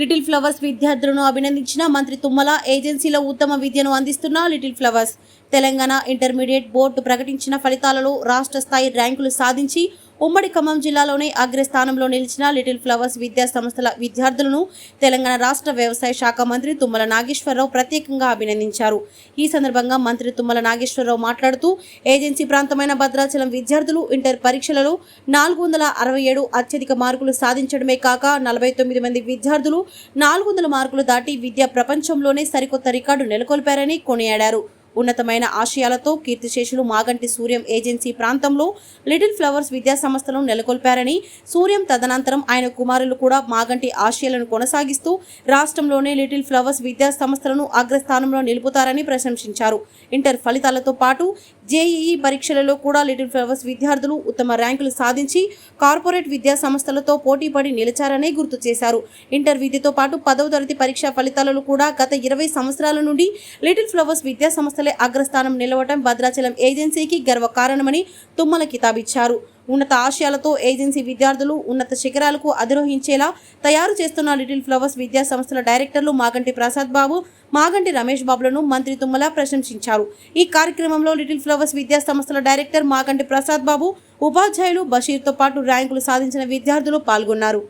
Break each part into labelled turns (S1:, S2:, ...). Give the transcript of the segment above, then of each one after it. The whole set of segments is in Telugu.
S1: లిటిల్ ఫ్లవర్స్ విద్యార్థులను అభినందించిన మంత్రి తుమ్మల ఏజెన్సీలో ఉత్తమ విద్యను అందిస్తున్న little flowers. Telangana intermediate board ప్రకటించిన ఫలితాలలో రాష్ట్ర స్థాయి ర్యాంకులు సాధించి ఉమ్మడి ఖమ్మం జిల్లాలోనే అగ్రస్థానంలో నిలిచిన లిటిల్ ఫ్లవర్స్ విద్యా సంస్థల విద్యార్థులను తెలంగాణ రాష్ట్ర వ్యవసాయ శాఖ మంత్రి తుమ్మల నాగేశ్వరరావు ప్రత్యేకంగా అభినందించారు. ఈ సందర్భంగా మంత్రి తుమ్మల నాగేశ్వరరావు మాట్లాడుతూ ఏజెన్సీ ప్రాంతమైన భద్రాచలం విద్యార్థులు ఇంటర్ పరీక్షలలో నాలుగు వందల అరవై ఏడు అత్యధిక మార్కులు సాధించడమే కాక నలభై తొమ్మిది మంది విద్యార్థులు నాలుగు వందల మార్కులు దాటి విద్యా ప్రపంచంలోనే సరికొత్త రికార్డు నెలకొల్పారని కొనియాడారు. ఉన్నతమైన ఆశయాలతో కీర్తిశేషులు మాగంటి సూర్యం ఏజెన్సీ ప్రాంతంలో లిటిల్ ఫ్లవర్స్ విద్యా సంస్థలను నెలకొల్పారని సూర్యం తదనంతరం ఆయన కుమారులు కూడా మాగంటి ఆశయాలను కొనసాగిస్తూ రాష్ట్రంలోనే లిటిల్ ఫ్లవర్స్ విద్యా సంస్థలను అగ్రస్థానంలో నిలుపుతారని ప్రశంసించారు. ఇంటర్ ఫలితాలతో పాటు జేఈఈ పరీక్షలలో కూడా లిటిల్ ఫ్లవర్స్ విద్యార్థులు ఉత్తమ ర్యాంకులు సాధించి కార్పొరేట్ విద్యా సంస్థలతో పోటీపడి నిలిచారని గుర్తు చేశారు. ఇంటర్ విద్యతో పాటు పదవ తరగతి పరీక్షా ఫలితాలలో కూడా గత ఇరవై సంవత్సరాల నుండి లిటిల్ ఫ్లవర్స్ విద్యా సంస్థలే అగ్రస్థానం నిలవటం భద్రాచలం ఏజెన్సీకి గర్వకారణమని తుమ్మల కితాబిచ్చారు. ఉన్నత ఆశయాలతో ఏజెన్సీ విద్యార్థులు ఉన్నత శిఖరాలకు అధిరోహించేలా తయారు చేస్తున్న లిటిల్ ఫ్లవర్స్ విద్యా సంస్థల డైరెక్టర్లు మాగంటి ప్రసాద్ బాబు మాగంటి రమేష్ బాబులను మంత్రి తుమ్మల ప్రశంసించారు. ఈ కార్యక్రమంలో లిటిల్ ఫ్లవర్స్ విద్యా సంస్థల డైరెక్టర్ మాగంటి ప్రసాద్ బాబు ఉపాధ్యాయులు బషీర్తో పాటు ర్యాంకులు సాధించిన విద్యార్థులు పాల్గొన్నారు.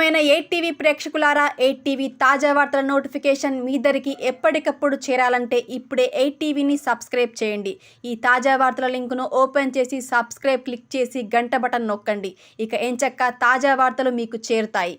S2: ప్రియమైన ఎయిట్ టీవీ ప్రేక్షకులారా ఎయిట్ టీవీ తాజా వార్తల నోటిఫికేషన్ మీ దరికి ఎప్పటికప్పుడు చేరాలంటే ఇప్పుడే ఎయిట్ టీవీని సబ్స్క్రైబ్ చేయండి. ఈ తాజా వార్తల లింకును ఓపెన్ చేసి సబ్స్క్రైబ్ క్లిక్ చేసి గంట బటన్ నొక్కండి. ఇక ఎంచక్క తాజా వార్తలు మీకు చేరుతాయి.